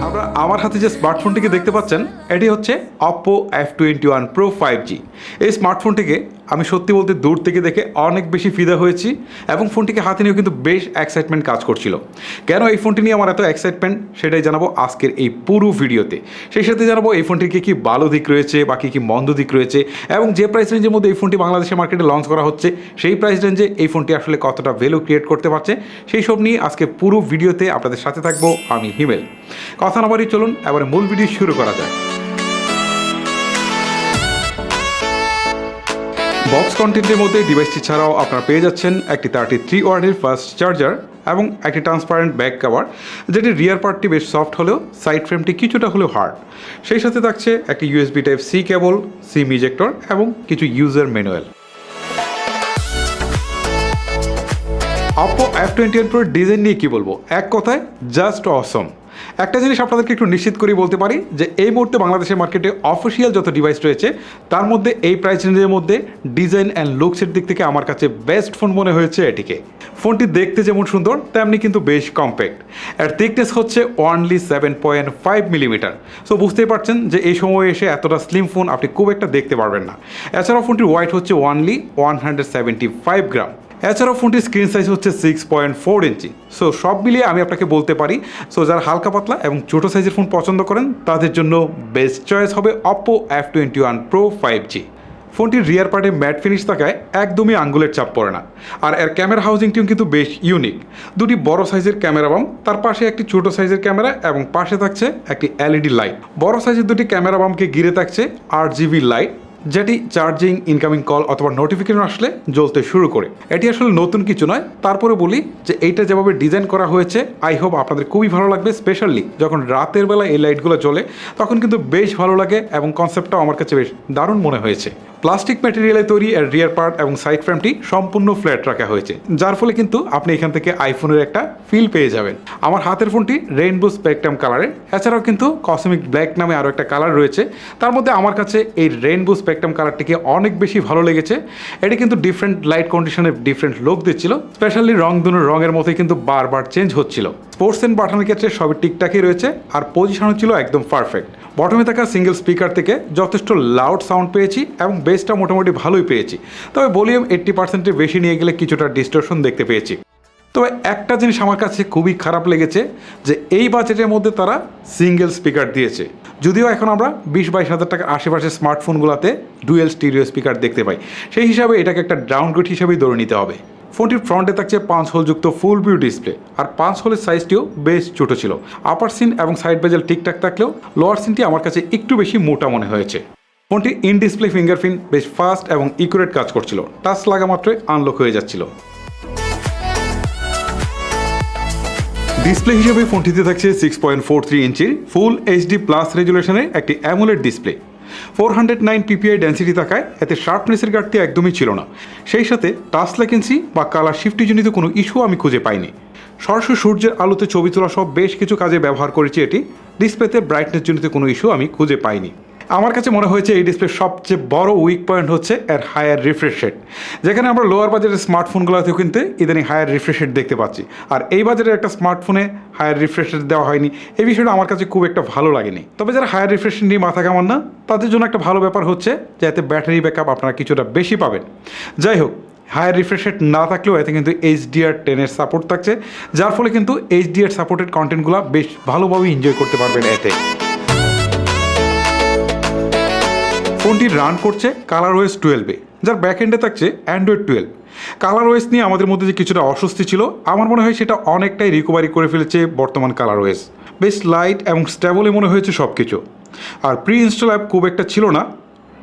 আমরা আমার হাতে যে স্মার্টফোনটিকে দেখতে পাচ্ছেন, এটি হচ্ছে Oppo F twenty one Pro five G এই স্মার্টফোনটিকে আমি সত্যি বলতে দূর থেকে দেখে অনেক বেশি ফিদা হয়েছি এবং ফোনটিকে হাতে নিয়েও কিন্তু বেশ এক্সাইটমেন্ট কাজ করছিল। কেন এই ফোনটি নিয়ে আমার এত এক্সাইটমেন্ট সেটাই জানাব আজকের এই পুরো ভিডিওতে। সেই সাথে জানাব এই ফোনটির কী কী ভালো দিক রয়েছে বা কী কী মন্দ দিক রয়েছে এবং যে প্রাইস রেঞ্জের মধ্যে এই ফোনটি বাংলাদেশের মার্কেটে লঞ্চ করা হচ্ছে, সেই প্রাইস রেঞ্জে এই ফোনটি আসলে কতটা ভ্যালু ক্রিয়েট করতে পারছে, সেই সব নিয়ে আজকে পুরো ভিডিওতে আপনাদের সাথে থাকব আমি হিমেল। কথা না বাড়ি চলুন, এবারে মূল ভিডিও শুরু করা যায় বক্স কন্টেন্টের মধ্যে ডিভাইসটি ছাড়াও আপনারা পেয়ে যাচ্ছেন একটি থার্টি থ্রি ওয়ার্ডের ফাস্ট চার্জার এবং একটি ট্রান্সপারেন্ট ব্যাক কাভার যেটি রিয়ার পার্টটি বেশ সফট হলেও সাইড ফ্রেমটি কিছুটা হলেও হার্ড সেই সাথে থাকছে একটি USB type C cable SIM ejector এবং কিছু user manual Oppo F twenty one প্রোর design নিয়ে কী বলব? এক কথায় জাস্ট অসম একটা জিনিস আপনাদেরকে একটু নিশ্চিত করেই বলতে পারি, যে এই মুহূর্তে বাংলাদেশের মার্কেটে অফিসিয়াল যত ডিভাইস রয়েছে, তার মধ্যে এই প্রাইস রেঞ্জের মধ্যে ডিজাইন অ্যান্ড লুকসের দিক থেকে আমার কাছে বেস্ট ফোন মনে হয়েছে এটিকে। ফোনটি দেখতে যেমন সুন্দর, তেমনি কিন্তু বেশ কম্প্যাক্ট এর থিকনেস হচ্ছে only seven point five millimetre so বুঝতেই পারছেন যে এই সময়ে এসে এতটা স্লিম ফোন আপনি খুব একটা দেখতে পারবেন না। এছাড়াও ফোনটির ওয়াইট হচ্ছে only one hundred seventy five gram এছাড়াও ফোনটির স্ক্রিন সাইজ হচ্ছে six point four inch. So সব মিলিয়ে আমি আপনাকে বলতে পারি সো যারা হালকা পাতলা এবং ছোটো সাইজের ফোন পছন্দ করেন, তাদের জন্য বেস্ট চয়েস হবে Oppo F twenty one Pro five G ফোনটির রিয়ার পার্টে ম্যাট ফিনিশ থাকায় একদমই আঙ্গুলের চাপ পড়ে না। আর এর ক্যামেরা হাউজিংটিও কিন্তু বেশ ইউনিক দুটি বড় সাইজের ক্যামেরা বাম, তার পাশে একটি ছোট সাইজের ক্যামেরা এবং পাশে থাকছে একটি এলইডি লাইট বড় সাইজের দুটি ক্যামেরা বামকে ঘিরে থাকছে আট জিবি লাইট যেটি চার্জিং ইনকামিং কল অথবা নোটিফিকেশন আসলে জ্বলতে শুরু করে। এটি আসলে নতুন কিছু নয়। তারপরে বলি যে এইটা যেভাবে ডিজাইন করা হয়েছে আই হোপ আপনাদের খুবই ভালো লাগবে স্পেশালি যখন রাতের বেলা এই লাইটগুলো জ্বলে, তখন কিন্তু বেশ ভালো লাগে এবং কনসেপ্টটাও আমার কাছে বেশ দারুণ মনে হয়েছে। প্লাস্টিক ম্যাটেরিয়ালে তৈরি এর রিয়ার পার্ট এবং সাইড ফ্রেমটি সম্পূর্ণ ফ্ল্যাট রাখা হয়েছে, যার ফলে কিন্তু আপনি এখান থেকে আইফোনের একটা ফিল পেয়ে যাবেন। আমার হাতের ফোনটি রেইনবো স্পেকট্রাম কালারের এছাড়াও কিন্তু কসমিক ব্ল্যাক নামে আরও একটা কালার রয়েছে। তার মধ্যে আমার কাছে এই রেইনবো স্পেকট্রাম কালারটিকে অনেক বেশি ভালো লেগেছে। এটি কিন্তু ডিফারেন্ট লাইট কন্ডিশনে ডিফারেন্ট লুক দিচ্ছিল। স্পেশালি রং দুনোর রঙের মতোই কিন্তু বারবার চেঞ্জ হচ্ছিল। স্পোর্টস অ্যান্ড বাটনের ক্ষেত্রে সবই ঠিকঠাকই রয়েছে, আর পজিশনও ছিল একদম পারফেক্ট বটমে থাকা সিঙ্গেল স্পিকার থেকে যথেষ্ট লাউড সাউন্ড পেয়েছি এবং বেসটা মোটামুটি ভালোই পেয়েছি। তবে ভলিউম এইট্টি পার্সেন্টের বেশি নিয়ে গেলে কিছুটা ডিস্টোরশন দেখতে পেয়েছি। তবে একটা জিনিস আমার কাছে খুবই খারাপ লেগেছে যে এই বাজেটের মধ্যে তারা সিঙ্গেল স্পিকার দিয়েছে। যদিও এখন আমরা বিশ বাইশ হাজার টাকার আশেপাশে স্মার্টফোনগুলোতে ডুয়েল স্টিরিও স্পিকার দেখতে পাই। সেই হিসাবে এটাকে একটা ডাউনগ্রেড হিসাবেই ধরে নিতে হবে। ফোনটির ফ্রন্টে থাকছে পাঁচ হোলযুক্ত ফুল ভিউ ডিসপ্লে আর পাঁচ হোলের সাইজটিও বেশ ছোট ছিল। আপার সিন এবং সাইড বেজেল ঠিকঠাক থাকলেও লোয়ার সিনটি আমার কাছে একটু বেশি মোটা মনে হয়েছে। ফোনটির ইন ডিসপ্লে ফিঙ্গারপ্রিন্ট বেশ ফাস্ট এবং ইকুরেট কাজ করছিল। টাচ লাগা মাত্রই আনলক হয়ে যাচ্ছিল। ডিসপ্লে হিসেবে ফোনটিতে থাকছে সিক্স পয়েন্ট ফোর থ্রি ইঞ্চির ফুল এইচডি প্লাস রেজুলেশনের একটি AMOLED display four hundred nine PPI density থাকায় এতে শার্পনেসের ঘাটতি একদমই ছিল না। সেই সাথে টাচ লেকেন্সি বা কালার শিফটিজনিত কোনো ইস্যু আমি খুঁজে পাইনি। সরাসরি সূর্যের আলোতে ছবি তোলা সব বেশ কিছু কাজে ব্যবহার করেছি এটি। ডিসপ্লেতে ব্রাইটনেস জনিত কোনো ইস্যু আমি খুঁজে পাইনি। আমার কাছে মনে হয়েছে এই ডিসপ্লের সবচেয়ে বড় উইক পয়েন্ট হচ্ছে এর হায়ার রিফ্রেশ রেট যেখানে আমরা লোয়ার বাজারের স্মার্টফোনগুলোতেও কিন্তু ইদানিং হায়ার রিফ্রেশ রেট দেখতে পাচ্ছি। আর এই বাজারের একটা স্মার্টফোনে হায়ার রিফ্রেশ রেট দেওয়া হয়নি। এই বিষয়টা আমার কাছে খুব একটা ভালো লাগেনি। তবে যারা হায়ার রিফ্রেশ নিয়ে মাথা কামান না, তাদের জন্য একটা ভালো ব্যাপার হচ্ছে যে এতে ব্যাটারি ব্যাকআপ আপনারা কিছুটা বেশি পাবেন। যাই হোক হায়ার রিফ্রেশ রেট না থাকলেও এতে কিন্তু এইচডিআর টেনের সাপোর্ট থাকছে। যার ফলে কিন্তু এইচডিআর সাপোর্টেড কন্টেন্টগুলো বেশ ভালোভাবে এনজয় করতে পারবেন এতে। ফোনটি রান করছে কালার ওয়েস টুয়েলভে যার ব্যাক এন্ডে থাকছে অ্যান্ড্রয়েড টুয়েলভ কালার ওয়েস নিয়ে আমাদের মধ্যে যে কিছুটা অস্বস্তি ছিল, আমার মনে হয় সেটা অনেকটাই রিকভারি করে ফেলেছে বর্তমান কালার ওয়েস বেশ লাইট এবং স্টেবলই মনে হয়েছে সব কিছু আর প্রি ইনস্টল অ্যাপ খুব একটা ছিল না।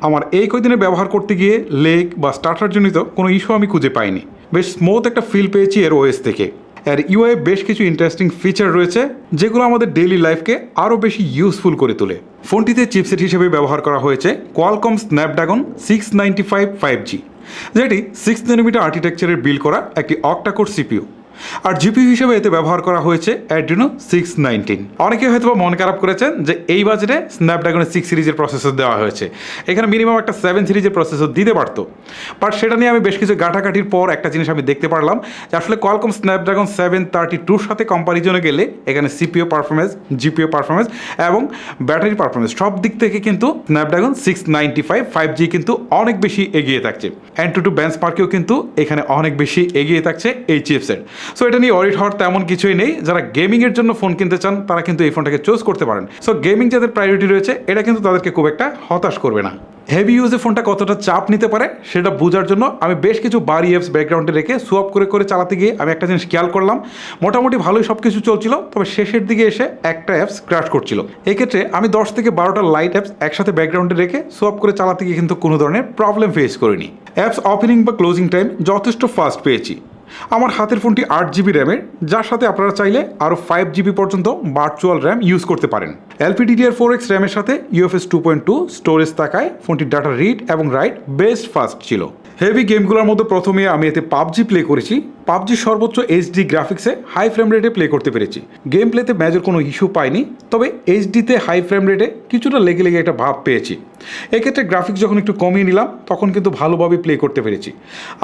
আমার এই কয়দিনে ব্যবহার করতে গিয়ে লেগ বা স্টার্টারজনিত কোনো ইস্যু আমি খুঁজে পাইনি। বেশ স্মুথ একটা ফিল পেয়েছি এর ওয়েস থেকে। এর ইউআই বেশ কিছু ইন্টারেস্টিং ফিচার রয়েছে, যেগুলো আমাদের ডেইলি লাইফকে আরও বেশি ইউজফুল করে তোলে। ফোনটিতে চিপসেট হিসেবে ব্যবহার করা হয়েছে Qualcomm Snapdragon six ninety five five G যেটি সিক্স নানোমিটার আর্কিটেকচারের বিল করা একটি অক্টাকোর সিপিউ আর জিপি হিসেবে এতে ব্যবহার করা হয়েছে অ্যাড্রিনো সিক্স নাইনটিন অনেকে হয়তো মন খারাপ করেছেন যে এই বাজেটে স্ন্যাপড্রাগনের সিক্স সিরিজের প্রসেসর দেওয়া হয়েছে। এখানে মিনিমাম একটা সেভেন সিরিজের প্রসেসর দিতে পারতো। বাট সেটা নিয়ে আমি বেশ কিছু গাঁটাকাঠির পর একটা জিনিস আমি দেখতে পারলাম যে আসলে কোয়ালকম স্ন্যাপড্রাগন সেভেন থার্টি টুর সাথে কম্পারিজনে গেলে এখানে সিপিও পারফরমেন্স জিপিও পারফরমেন্স এবং ব্যাটারি পারফরমেন্স সব দিক থেকে কিন্তু Snapdragon six ninety five five G কিন্তু অনেক বেশি এগিয়ে থাকছে। অ্যান্ড টু টু ব্যান্স পার্কেও কিন্তু এখানে অনেক বেশি এগিয়ে থাকছে এই চিপসেট সো এটা নিয়ে অরিট হওয়ার তেমন কিছুই নেই। যারা গেমিংয়ের জন্য ফোন কিনতে চান, তারা কিন্তু এই ফোনটাকে চুজ করতে পারেন। সো গেমিং যাদের প্রায়োরিটি রয়েছে এটা কিন্তু তাদেরকে খুব একটা হতাশ করবে না। হেভি ইউজে ফোনটা কতটা চাপ নিতে পারে, সেটা বোঝার জন্য আমি বেশ কিছু বাড়ি অ্যাপস ব্যাকগ্রাউন্ডে রেখে সোয়াপ করে করে চালাতে গিয়ে আমি একটা জিনিস খেয়াল করলাম। মোটামুটি ভালোই সব কিছু চলছিল, তবে শেষের দিকে এসে একটা অ্যাপস ক্র্যাশ করছিল। এক্ষেত্রে আমি দশ থেকে বারোটা লাইট অ্যাপস একসাথে ব্যাকগ্রাউন্ডে রেখে সোয়াপ করে চালাতে গিয়ে কিন্তু কোনো ধরনের প্রবলেম ফেস করিনি। অ্যাপস ওপেনিং বা ক্লোজিং টাইম যথেষ্ট ফাস্ট পেয়েছি। আমার হাতের ফোনটি আট জিবি র্যামের, যার সাথে আপনারা চাইলে আরও ফাইভ জিবি পর্যন্ত ভার্চুয়াল র্যাম ইউজ করতে পারেন। এলপিডিডিআর ফোর এক্স র্যামের সাথে UFS two point two storage থাকায় ফোনটির ডাটা রিড এবং রাইট বেস্ট ফাস্ট ছিল। হেভি গেমগুলোর মধ্যে প্রথমে আমি এতে পাবজি প্লে করেছি। পাবজি সর্বোচ্চ এইচডি গ্রাফিক্সে হাই ফ্রেম রেটে প্লে করতে পেরেছি। গেম প্লেতে মেজর কোনো ইস্যু পাইনি, তবে এইচডিতে হাই ফ্রেম রেটে কিছুটা লেগে লেগে একটা ভাব পেয়েছি। এক্ষেত্রে গ্রাফিক্স যখন একটু কমিয়ে নিলাম, তখন কিন্তু ভালোভাবে প্লে করতে পেরেছি।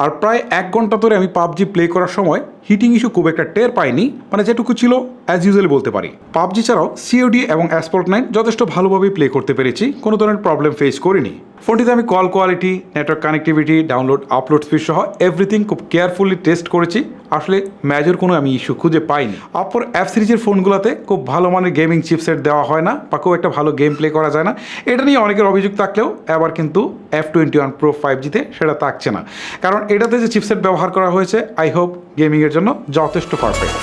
আর প্রায় এক ঘণ্টা ধরে আমি পাবজি প্লে করার সময় হিটিং ইস্যু খুব একটা টের পাইনি মানে যেটুকু ছিল অ্যাজ ইউজুয়ালি বলতে পারি। পাবজি ছাড়াও সিওডি এবং অ্যাসপোর্ট নাইন যথেষ্ট ভালোভাবেই প্লে করতে পেরেছি, কোনো ধরনের প্রবলেম ফেস করিনি। ফোনটিতে আমি call quality network connectivity download upload speed সহ এভরিথিং খুব কেয়ারফুলি টেস্ট করেছি। আসলে মেজর কোনো আমি ইস্যু খুঁজে পাইনি। অপর অ্যাপ সিরিজের ফোনগুলোতে খুব ভালো মানের গেমিং চিপসেট দেওয়া হয় না বা খুব একটা ভালো গেম প্লে করা যায় না। এটা নিয়ে অনেকের অভিযোগ থাকলেও এবার কিন্তু F twenty one Pro five জিতে সেটা থাকছে না। কারণ এটাতে যে চিপসেট ব্যবহার করা হয়েছে আই হোপ গেমিংয়ের জন্য যথেষ্ট পারফেক্ট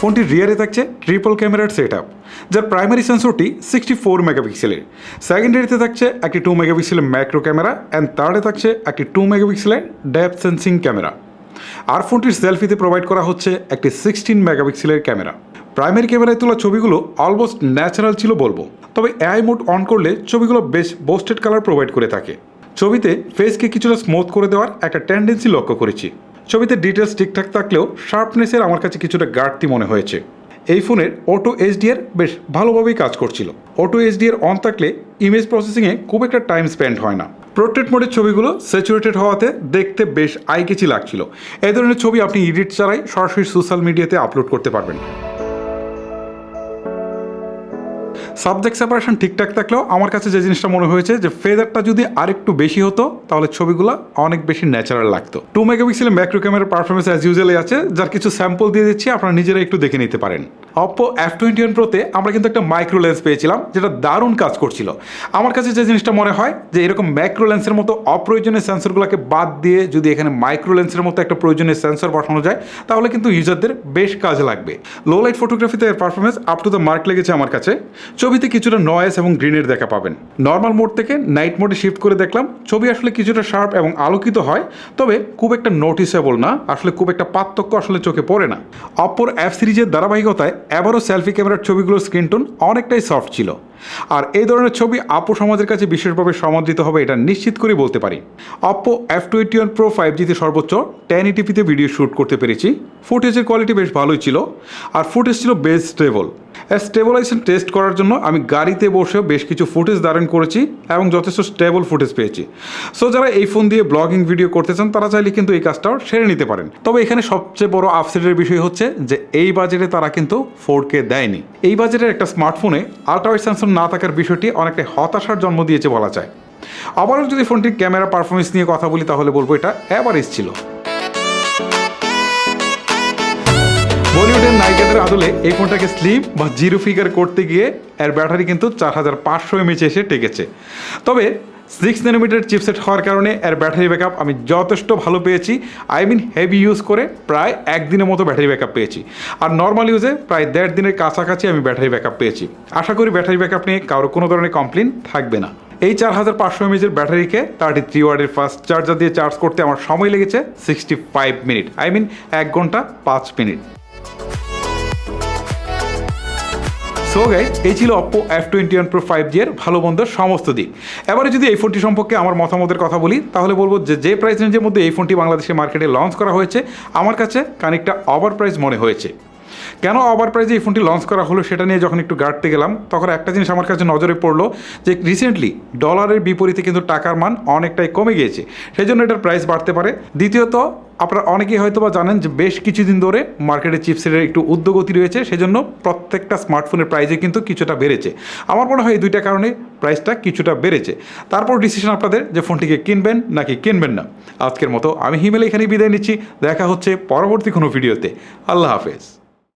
ফোনটির রিয়ারে থাকছে ট্রিপল ক্যামেরার সেট আপ যার প্রাইমারি সেন্সরটি সিক্সটি ফোর মেগাপিক্সেলের সেকেন্ডারিতে থাকছে একটি টু মেগাপিক্সেলের ম্যাক্রো ক্যামেরা অ্যান্ড থার্ডে থাকছে একটি টু মেগাপিক্সেলের ডেপ সেন্সিং ক্যামেরা আর ফোনটির সেলফিতে প্রোভাইড করা হচ্ছে একটি সিক্সটিন মেগাপিক্সেলের ক্যামেরা প্রাইমারি ক্যামেরায় তোলা ছবিগুলো অলমোস্ট ন্যাচারাল ছিল বলব, তবে এআই মোড অন করলে ছবিগুলো বেশ বোস্টেড কালার প্রোভাইড করে থাকে। ছবিতে ফেসকে কিছুটা স্মুথ করে দেওয়ার একটা টেন্ডেন্সি লক্ষ্য করেছি। ছবিতে ডিটেলস ঠিকঠাক থাকলেও শার্পনেসের আমার কাছে কিছুটা ঘাটতি মনে হয়েছে। এই ফোনের অটো এইচডিআর বেশ ভালোভাবেই কাজ করছিল। অটো এইচডিআর অন থাকলে ইমেজ প্রসেসিংয়ে খুব একটা টাইম স্পেন্ড হয় না। প্রোট্রেট মোডের ছবিগুলো স্যাচুরেটেড হওয়াতে দেখতে বেশ আইকেচি লাগছিল। এই ধরনের ছবি আপনি এডিট ছাড়াই সরাসরি সোশ্যাল মিডিয়াতে আপলোড করতে পারবেন। সাবজেক্ট সেপারেশন ঠিকঠাক থাকলেও আমার কাছে যে জিনিসটা মনে হয়েছে যে ফেদারটা যদি আরেকটু বেশি হতো, তাহলে ছবিগুলো অনেক বেশি ন্যাচারাল লাগতো। টু মেগাপিক্সেলের ম্যাক্রো ক্যামেরার পারফরমেন্স অ্যাজ ইউজুয়ালি আছে, যার কিছু স্যাম্পল দিয়ে দিচ্ছি, আপনারা নিজেরা একটু দেখে নিতে পারেন। অপো এফ টোয়েন্টি ওয়ান প্রোতে আমরা কিন্তু একটা মাইক্রো লেন্স পেয়েছিলাম, যেটা দারুণ কাজ করছিল। আমার কাছে যে জিনিসটা মনে হয়, যে এরকম ম্যাক্রো লেন্সের মতো অপ্রয়োজনীয় সেন্সরগুলোকে বাদ দিয়ে যদি এখানে মাইক্রো লেন্সের মতো একটা প্রয়োজনীয় সেন্সর বসানো যায়, তাহলে কিন্তু ইউজারদের বেশ কাজে লাগবে। লো লাইট ফটোগ্রাফিতে এর performance up to the mark লেগেছে আমার কাছে। ছবিতে কিছুটা নয়েস এবং গ্রিনের দেখা পাবেন। নর্মাল মোড থেকে নাইট মোডে শিফট করে দেখলাম, ছবি আসলে কিছুটা শার্প এবং আলোকিত হয়, তবে খুব একটা নোটিসেবল না, আসলে খুব একটা পার্থক্য আসলে চোখে পড়ে না। অপর অ্যাপ সিরিজের ধারাবাহিকতায় এবারও সেলফি ক্যামেরার ছবিগুলোর স্ক্রিন টোন অনেকটাই সফট ছিল। আর এই ধরনের ছবি আপো সমাজের কাছে বিশেষভাবে সমাদৃত হবে এটা নিশ্চিত করে বলতে পারি। Oppo F twenty one Pro five জিতে সর্বোচ্চ টেন ইটিপিতে ভিডিও শ্যুট করতে পেরেছি। ফুটেজের কোয়ালিটি বেশ ভালোই ছিল। আর ফুটেজ ছিল বেস্ট স্টেবল স্টেবলাইজেশন টেস্ট করার জন্য আমি গাড়িতে বসেও বেশ কিছু ফুটেজ ধারণ করেছি এবং যথেষ্ট স্টেবল ফুটেজ পেয়েছি। সো যারা এই ফোন দিয়ে ব্লগিং ভিডিও করতে চান, তারা চাইলে কিন্তু এই কাজটাও সেরে নিতে পারেন। তবে এখানে সবচেয়ে বড় আপসেটের বিষয় হচ্ছে যে, এই বাজেটে তারা কিন্তু ফোর কে দেয়নি। এই বাজেটের একটা স্মার্টফোনে আল্ট্রাওয়াইড সেন্সর না থাকার বিষয়টি অনেকটা হতাশার জন্ম দিয়েছে বলা যায়। আবারও যদি ফোনটির ক্যামেরা পারফরমেন্স নিয়ে কথা বলি, তাহলে বলব এটা অ্যাভারেজ ছিল। বলিউডের আদলে এই ফোনটাকে স্লিম বা জিরো ফিগার করতে গিয়ে এর ব্যাটারি কিন্তু চার হাজার পাঁচশো এমএচে এসে টেকেছে। তবে সিক্স নানোমিটার চিপসেট হওয়ার কারণে এর ব্যাটারি ব্যাকআপ আমি যথেষ্ট ভালো পেয়েছি। আই মিন হেভি ইউজ করে প্রায় একদিনের মতো ব্যাটারি ব্যাকআপ পেয়েছি। আর নর্মাল ইউজে প্রায় দেড় দিনের কাছাকাছি আমি ব্যাটারি ব্যাকআপ পেয়েছি। আশা করি ব্যাটারি ব্যাকআপ নিয়ে কারও কোনো ধরনের কমপ্লেন থাকবে না। এই চার হাজার পাঁচশো এমএজের ব্যাটারিকে থার্টি থ্রি ওয়ার্ডের ফাস্ট চার্জার দিয়ে চার্জ করতে আমার সময় লেগেছে sixty five minute I mean এক ঘণ্টা পাঁচ মিনিট সো গাইজ এই ছিল Oppo F twenty one Pro five জিয়ের ভালো মন্দের সমস্ত দিক। এবারে যদি এই ফোনটি সম্পর্কে আমার মতামতের কথা বলি, তাহলে বলব যে যে প্রাইস রেঞ্জের মধ্যে এই ফোনটি বাংলাদেশের মার্কেটে লঞ্চ করা হয়েছে, আমার কাছে খানিকটা ওভার প্রাইস মনে হয়েছে। কেন ওভার প্রাইজে এই ফোনটি লঞ্চ করা হলো সেটা নিয়ে যখন একটু গাড়তে গেলাম, তখন একটা জিনিস আমার কাছে নজরে পড়ল যে রিসেন্টলি ডলারের বিপরীতে কিন্তু টাকার মান অনেকটাই কমে গিয়েছে। সেই জন্য এটার প্রাইস বাড়তে পারে। দ্বিতীয়ত, আপনারা অনেকেই হয়তো বা জানেন যে বেশ কিছুদিন ধরে মার্কেটে চিপসেটের একটু উদ্যোগতি রয়েছে, সেজন্য প্রত্যেকটা স্মার্টফোনের প্রাইসে কিন্তু কিছুটা বেড়েছে। আমার মনে হয় এই দুইটা কারণে প্রাইসটা কিছুটা বেড়েছে। তারপর ডিসিশন আপনাদের যে ফোনটিকে কিনবেন নাকি কিনবেন না। আজকের মতো আমি হিমেল এখানে বিদায় নিচ্ছি। দেখা হচ্ছে পরবর্তী কোনো ভিডিওতে আল্লাহ হাফেজ।